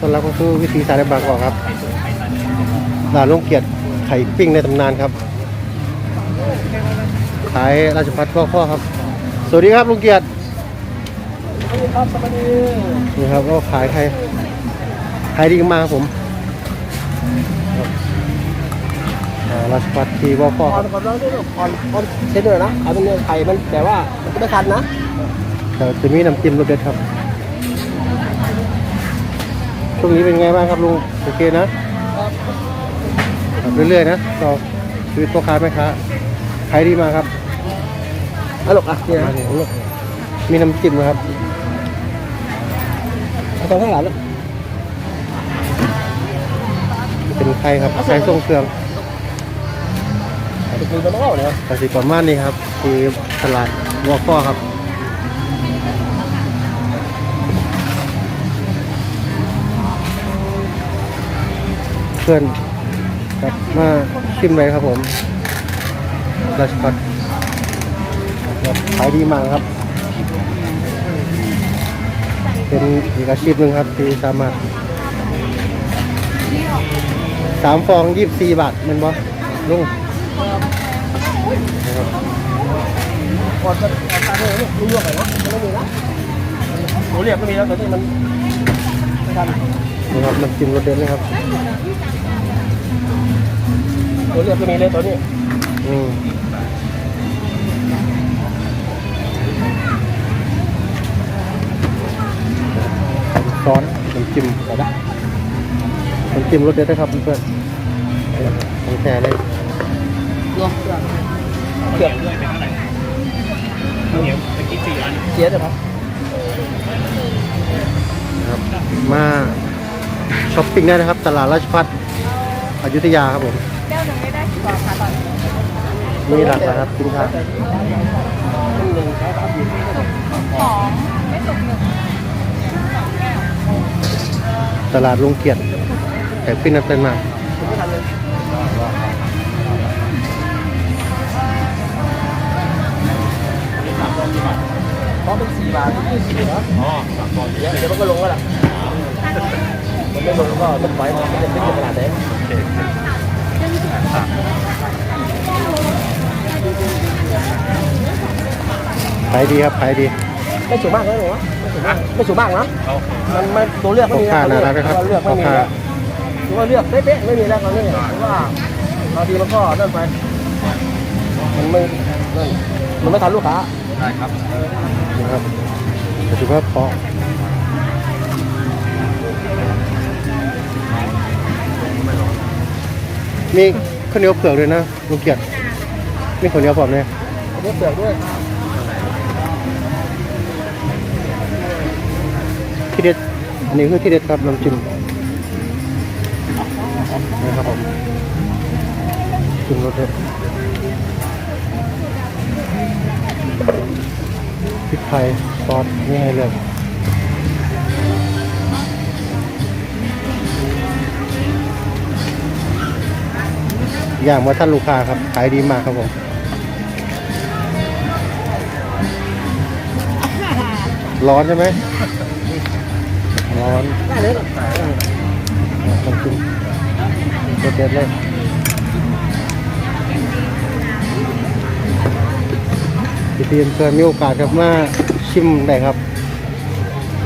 ต้อนรับเข้าสู่วิธีสายในบางกอกครับร้านลุงเกียรติไข่ปิ้งในตำนานครับ ขายราชพัฒข้อข้อครับ สวัสดีครับลุงเกียรติครับสวัสดีนี่ครับก็ขายไข่ขายดีมากครับผมครับอ่าราชพัฒที่ว่าข้อก่คอรันบก่อนเราได้ก่อนก่อนเช็ดเลยนะเอาเป็นเนื้อไข่มันแต่ว่ามันก็ไม่คันนะ แต่จะมีน้ำจิ้มรสเด็ดครับ ช่วงนี้เป็นไงบ้างครับลุงโอเคนะครับเรื่อยๆนะต่อชีวิตพ่อค้าแม่ค้าขายดีมากครับเอาลูกอะเนี่ยนะมีน้ำจิ้มนะครับเอาตรงข้างหลังลูกเป็นไข่ครับไข่ทรงเครื่องเอาไปกินกันแล้วเนี่ยกสิประมาณนี้ครับที่ตลาดวัวข้อครับ พื่อนกลับมาชิมเลยครับผมราชพัฒน์ขายดีมากครับ เป็นอีกอาชีพหนึ่งครับที่สามารถสามฟองยี่สิบสี่บาทแมันบ่ลุงก่อนจะเอาตาเนี่ยลูกเรื่องไหนนะมันไม่มีนะหนูเรียกไม่มีแล้วตอนนี้มันไม่ทันนี่ครับน้ำจิ้มรสเด็ดเลยครับ หนูเรียกไม่มีเลยตอนนี้อืมซอสน้ำจิ้มแต่ละน้ำจิ้มรสเด็ดนะครับเพื่อนๆของแท้เลยเนาะเกือบเสียเลยครับนะครับ มาช้อปปิ้งได้นะครับ ตลาดราชพัฒอยุธยาครับผม แก้วหนึ่งไม่ได้กี่บาทคะตอนนี้มีหลากหลายครับสินค้าหนึ่งใช้ครับสองไม่ตกหนึ่งสองแก้วตลาดลุงเกียรติไข่ปิ้งน้ำเต้นมากไม่ทันเลยเพราะเป็นสี่บาทยี่สิบเหรออ๋อสามปอนด์เดี๋ยวเดี๋ยวมันก็ลงแล้วล่ะมันไม่ลงก็ต้องไว้มันจะเป็นขนาด ไหนขายดีครับขายดี ไม่สูงมากนะหนูไม่สูงมากไม่สูงมากนะมันไม่ตัวเลือกไม่พ่อมีค้าน่ารักนะครับตัวเลือกพ่ไม่อมีค้าแล้วถือว่าเลือกเป๊ะๆไม่มีแล้วตอนนี้เพราะว่าบางทีมันก็นั่นไปมันไม่นั่นมันไม่ทันลูกค้านะครับถือว่าเพา มีข้าวเหนียวเปลือกด้วยนะลุงเกียรติมีข้าวเหนียวผมเนี่ยอันนี้เปลือกด้วยที่เด็ดอันนี้คือที่เด็ดครับน้ำจิ้มนะครับผมจิ้มรสเด็ดพริกไทยซอสนี่ให้เลือก ย่างว่าท่านลูกค้าครับขายดีมากครับผมร้อนใช่ไหมร้อนได้เลยน้ำจิ้มรสเด็ดเลยพี่ทีมเพื่อนมีโอกาสครับมาชิมได้ครับ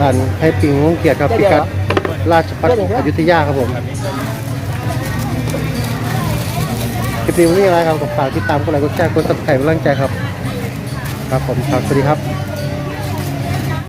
ร้านให้ปิงวงเกียรติครับพิกัดราชพัฒอยุธยาครับผม คลิปนี้วันนี้อะไรครับกับฝากติดตามกดไลค์กดแชร์กดติดตามกำลังใจครับ ครับผมครับสวัสดีครับ